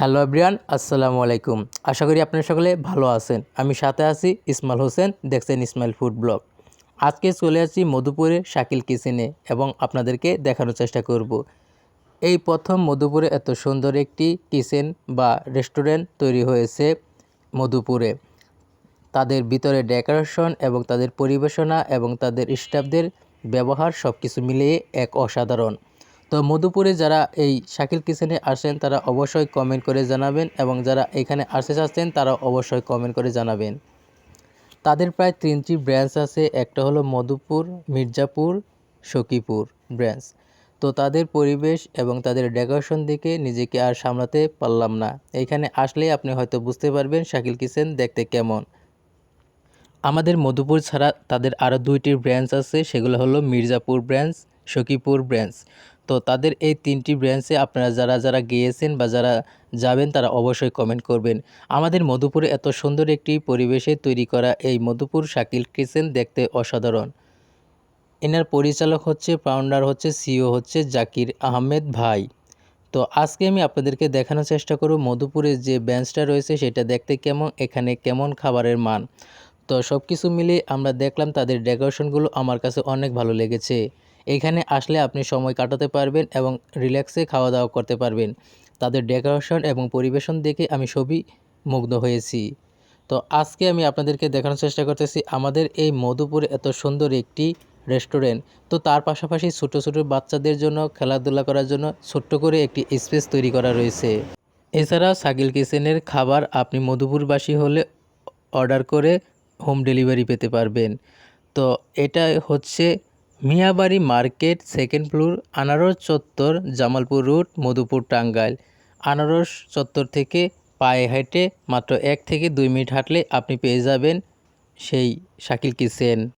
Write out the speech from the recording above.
Hello everyone আসসালামু আলাইকুম। আশা করি আপনারা সকলে ভালো আছেন। আমি সাথে আছি ইসমাইল হোসেন, দেখছেন ইসমাইল ফুড ব্লগ। আজকে চলে আসছি মধুপুরের শাকিল কিচেনে এবং আপনাদেরকে দেখানোর চেষ্টা করব। এই প্রথম মধুপুরে এত সুন্দর একটি কিচেন বা রেস্টুরেন্ট তৈরি হয়েছে মধুপুরে। তাদের ভিতরে ডেকোরেশন এবং তাদের পরিবেশনা এবং তাদের স্টাফদের ব্যবহার সব কিছু মিলিয়ে এক অসাধারণ। তো মধুপুরে যারা এই শাকিল কিচেনে আসেন, তারা অবশ্যই কমেন্ট করে জানাবেন এবং যারা এখানে আসতে চাচ্ছেন তারা অবশ্যই কমেন্ট করে জানাবেন। তাদের প্রায় তিনটি ব্রাঞ্চ আছে, একটা হলো মধুপুর, মির্জাপুর, সখীপুর ব্রাঞ্চ তো তাদের পরিবেশ এবং তাদের ডেকোরেশন দেখে নিজেকে আর সামলাতে পারলাম না। এখানে আসলে আপনি হয়তো বুঝতে পারবেন শাকিল কিচেন দেখতে কেমন। আমাদের মধুপুর ছাড়া তাদের আরও দুইটি ব্রাঞ্চ আছে, সেগুলো হলো মির্জাপুর ব্রাঞ্চ সখীপুর ব্রাঞ্চ তো তাদের এই তিনটি ব্রাঞ্চে আপনারা যারা যারা গিয়েছেন বা যারা যাবেন, তারা অবশ্যই কমেন্ট করবেন। আমাদের মধুপুরে এত সুন্দর একটি পরিবেশে তৈরি করা এই মধুপুর শাকিল কিচেন দেখতে অসাধারণ। এনার পরিচালক হচ্ছে ফাউন্ডার হচ্ছে সিও হচ্ছে জাকির আহমেদ ভাই। তো আজকে আমি আপনাদেরকে দেখানোর চেষ্টা করব মধুপুরের যে বেঞ্চটা রয়েছে, সেটা দেখতে কেমন, এখানে কেমন খাবারের মান। তো সব কিছু মিলে আমরা দেখলাম তাদের ডেকোরেশনগুলো আমার কাছে অনেক ভালো লেগেছে। এখানে আসলে আপনি সময় কাটাতে পারবেন এবং রিল্যাক্সে খাওয়া দাওয়া করতে পারবেন। তাদের ডেকোরেশন এবং পরিবেশন দেখে আমি সবই মুগ্ধ হয়েছি। তো আজকে আমি আপনাদেরকে দেখানোর চেষ্টা করতেছি, আমাদের এই মধুপুরে এত সুন্দর একটি রেস্টুরেন্ট তো তার পাশাপাশি ছোট ছোট বাচ্চাদের জন্য, খেলাধুলা করার জন্য ছোট্ট করে একটি স্পেস তৈরি করা রয়েছে। এছাড়া সাকিল কিচেনের খাবার আপনি মধুপুরবাসী হলে অর্ডার করে হোম ডেলিভারি পেতে পারবেন। তো এটা হচ্ছে মিয়াবাড়ি মার্কেট সেকেন্ড ফ্লোর আনারস চত্বর, জামালপুর রোড মধুপুর টাঙ্গাইল। আনারস চত্বর থেকে পায়ে হেঁটে মাত্র এক থেকে দুই মিনিট হাঁটলে আপনি পেয়ে যাবেন সেই শাকিল কিচেন।